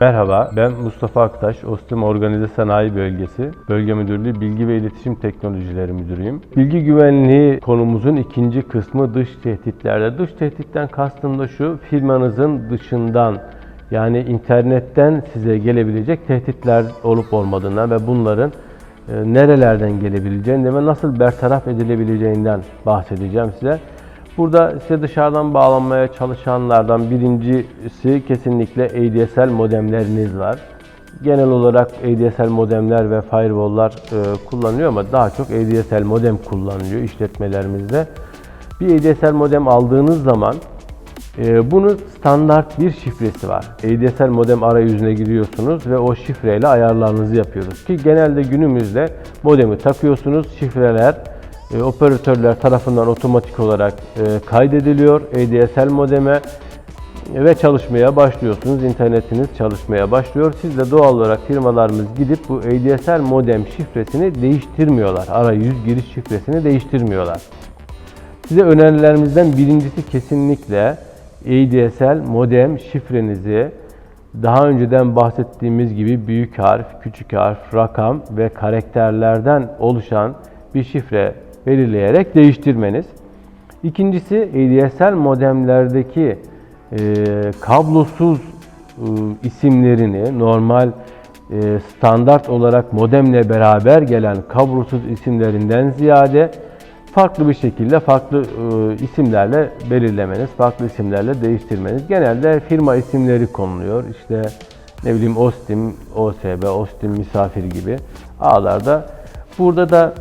Merhaba, ben Mustafa Aktaş, Ostim Organize Sanayi Bölgesi, Bölge Müdürlüğü Bilgi ve İletişim Teknolojileri Müdürüyüm. Bilgi güvenliği konumuzun ikinci kısmı dış tehditlerde. Dış tehditten kastım da şu, firmanızın dışından yani internetten size gelebilecek tehditler olup olmadığından ve bunların e, nerelerden gelebileceğinden ve nasıl bertaraf edilebileceğinden bahsedeceğim size. Burada size dışarıdan bağlanmaya çalışanlardan birincisi kesinlikle ADSL modemleriniz var. Genel olarak ADSL modemler ve firewall'lar e, kullanılıyor ama daha çok ADSL modem kullanılıyor işletmelerimizde. Bir ADSL modem aldığınız zaman e, bunun standart bir şifresi var. ADSL modem arayüzüne giriyorsunuz ve o şifreyle ayarlarınızı yapıyoruz. Ki genelde günümüzde modemi takıyorsunuz, şifreler e, operatörler tarafından otomatik olarak e, kaydediliyor ADSL modeme ve çalışmaya başlıyorsunuz. İnternetiniz çalışmaya başlıyor. Siz de doğal olarak firmalarımız gidip bu ADSL modem şifresini değiştirmiyorlar. Arayüz giriş şifresini değiştirmiyorlar. Size önerilerimizden birincisi kesinlikle ADSL modem şifrenizi daha önceden bahsettiğimiz gibi büyük harf, küçük harf, rakam ve karakterlerden oluşan bir şifre belirleyerek değiştirmeniz. İkincisi ADSL modemlerdeki e, kablosuz e, isimlerini normal e, standart olarak modemle beraber gelen kablosuz isimlerinden ziyade farklı bir şekilde farklı e, isimlerle belirlemeniz, farklı isimlerle değiştirmeniz. Genelde firma isimleri konuluyor. İşte ne bileyim Ostim, OSB, Ostim misafir gibi ağlarda. Burada da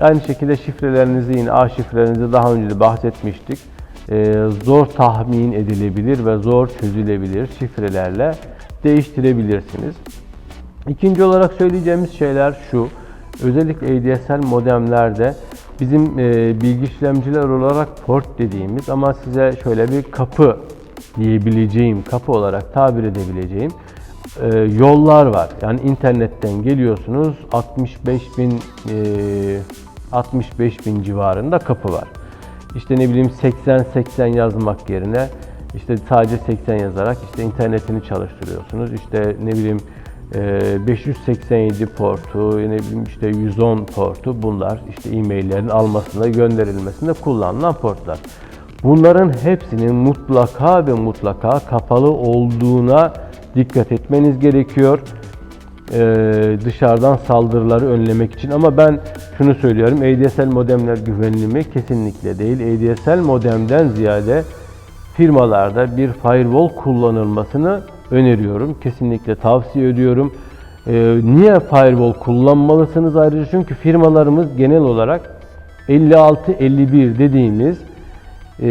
aynı şekilde şifrelerinizi yine A şifrelerinizi daha önce de bahsetmiştik. E, zor tahmin edilebilir ve zor çözülebilir şifrelerle değiştirebilirsiniz. İkinci olarak söyleyeceğimiz şeyler şu. Özellikle ADSL modemlerde bizim e, bilgi işlemciler olarak port dediğimiz ama size şöyle bir kapı diyebileceğim, kapı olarak tabir edebileceğim e, yollar var. Yani internetten geliyorsunuz 65 bin e, 65 bin civarında kapı var. İşte ne bileyim 80-80 yazmak yerine işte sadece 80 yazarak işte internetini çalıştırıyorsunuz. İşte ne bileyim e, 587 portu, ne bileyim işte 110 portu bunlar işte e-maillerin almasında, gönderilmesinde kullanılan portlar. Bunların hepsinin mutlaka ve mutlaka kapalı olduğuna dikkat etmeniz gerekiyor. Ee, dışarıdan saldırıları önlemek için ama ben şunu söylüyorum ADSL modemler güvenli mi? Kesinlikle değil. ADSL modemden ziyade firmalarda bir firewall kullanılmasını öneriyorum. Kesinlikle tavsiye ediyorum. Ee, niye firewall kullanmalısınız ayrıca? Çünkü firmalarımız genel olarak 56-51 dediğimiz e,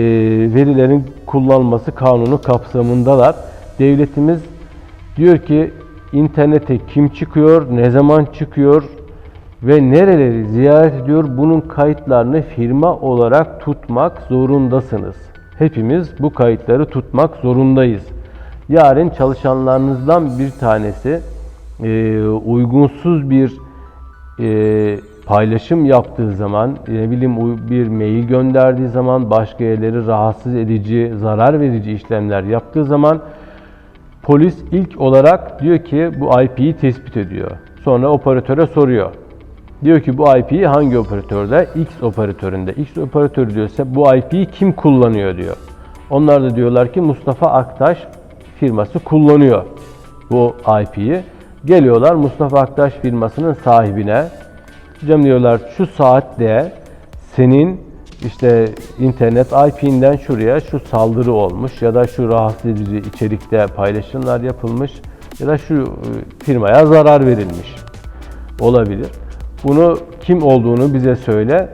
verilerin kullanılması kanunu kapsamındalar. Devletimiz diyor ki internete kim çıkıyor, ne zaman çıkıyor ve nereleri ziyaret ediyor bunun kayıtlarını firma olarak tutmak zorundasınız. Hepimiz bu kayıtları tutmak zorundayız. Yarın çalışanlarınızdan bir tanesi e, uygunsuz bir e, paylaşım yaptığı zaman, ne bileyim bir mail gönderdiği zaman, başka yerleri rahatsız edici, zarar verici işlemler yaptığı zaman Polis ilk olarak diyor ki bu IP'yi tespit ediyor. Sonra operatöre soruyor. Diyor ki bu IP'yi hangi operatörde? X operatöründe. X operatörü diyorsa bu IP'yi kim kullanıyor diyor. Onlar da diyorlar ki Mustafa Aktaş firması kullanıyor bu IP'yi. Geliyorlar Mustafa Aktaş firmasının sahibine. Hocam diyorlar şu saatte senin işte internet IP'nden şuraya şu saldırı olmuş ya da şu rahatsız edici içerikte paylaşımlar yapılmış ya da şu e, firmaya zarar verilmiş olabilir. Bunu kim olduğunu bize söyle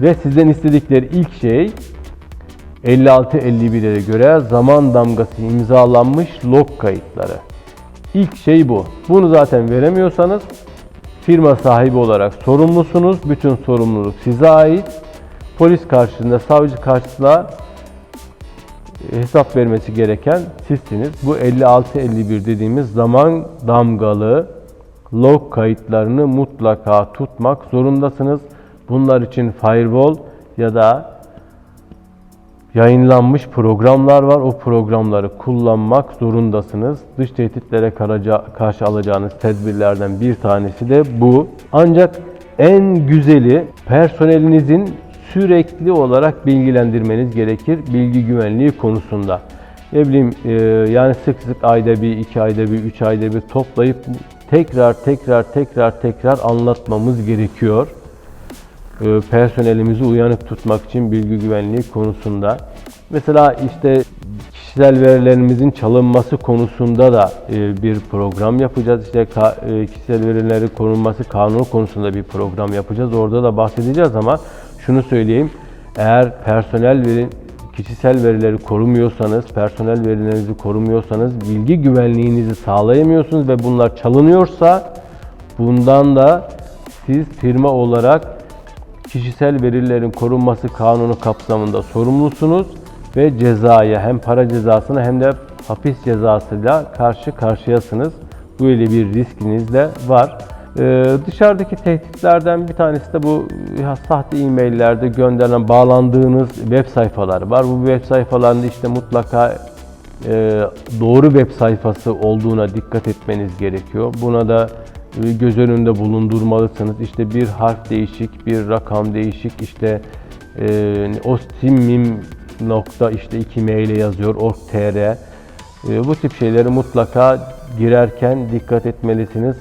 ve sizden istedikleri ilk şey 56-51'e göre zaman damgası imzalanmış log kayıtları. İlk şey bu. Bunu zaten veremiyorsanız firma sahibi olarak sorumlusunuz. Bütün sorumluluk size ait polis karşısında, savcı karşısında hesap vermesi gereken sizsiniz. Bu 56-51 dediğimiz zaman damgalı log kayıtlarını mutlaka tutmak zorundasınız. Bunlar için firewall ya da yayınlanmış programlar var. O programları kullanmak zorundasınız. Dış tehditlere karşı alacağınız tedbirlerden bir tanesi de bu. Ancak en güzeli personelinizin sürekli olarak bilgilendirmeniz gerekir bilgi güvenliği konusunda. Ne bileyim e, yani sık sık ayda bir, iki ayda bir, üç ayda bir toplayıp tekrar tekrar tekrar tekrar anlatmamız gerekiyor e, personelimizi uyanık tutmak için bilgi güvenliği konusunda. Mesela işte kişisel verilerimizin çalınması konusunda da e, bir program yapacağız. İşte e, kişisel verilerin korunması kanunu konusunda bir program yapacağız. Orada da bahsedeceğiz ama şunu söyleyeyim. Eğer personel veri, kişisel verileri korumuyorsanız, personel verilerinizi korumuyorsanız, bilgi güvenliğinizi sağlayamıyorsunuz ve bunlar çalınıyorsa bundan da siz firma olarak kişisel verilerin korunması kanunu kapsamında sorumlusunuz ve cezaya hem para cezasına hem de hapis cezasıyla karşı karşıyasınız. Böyle bir riskiniz de var. Ee, dışarıdaki tehditlerden bir tanesi de bu e, sahte e-maillerde gönderilen bağlandığınız web sayfaları var. Bu web sayfalarında işte mutlaka e, doğru web sayfası olduğuna dikkat etmeniz gerekiyor. Buna da e, göz önünde bulundurmalısınız. İşte bir harf değişik, bir rakam değişik, işte e, ostimim nokta işte iki maile yazıyor org.tr. E, bu tip şeyleri mutlaka girerken dikkat etmelisiniz.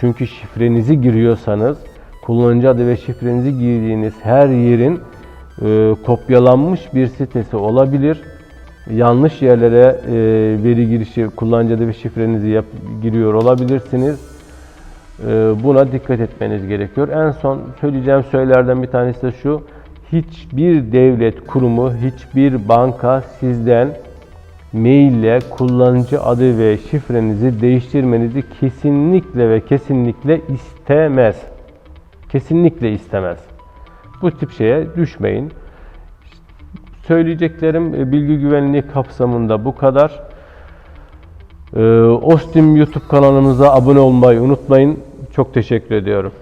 Çünkü şifrenizi giriyorsanız kullanıcı adı ve şifrenizi girdiğiniz her yerin e, kopyalanmış bir sitesi olabilir. Yanlış yerlere e, veri girişi kullanıcı adı ve şifrenizi yap, giriyor olabilirsiniz. Ee, Buna dikkat etmeniz gerekiyor. En son söyleyeceğim söylerden bir tanesi de şu. Hiçbir devlet kurumu, hiçbir banka sizden maille kullanıcı adı ve şifrenizi değiştirmenizi kesinlikle ve kesinlikle istemez. Kesinlikle istemez. Bu tip şeye düşmeyin. Söyleyeceklerim e, bilgi güvenliği kapsamında bu kadar. Ee, Ostim YouTube kanalımıza abone olmayı unutmayın. Çok teşekkür ediyorum.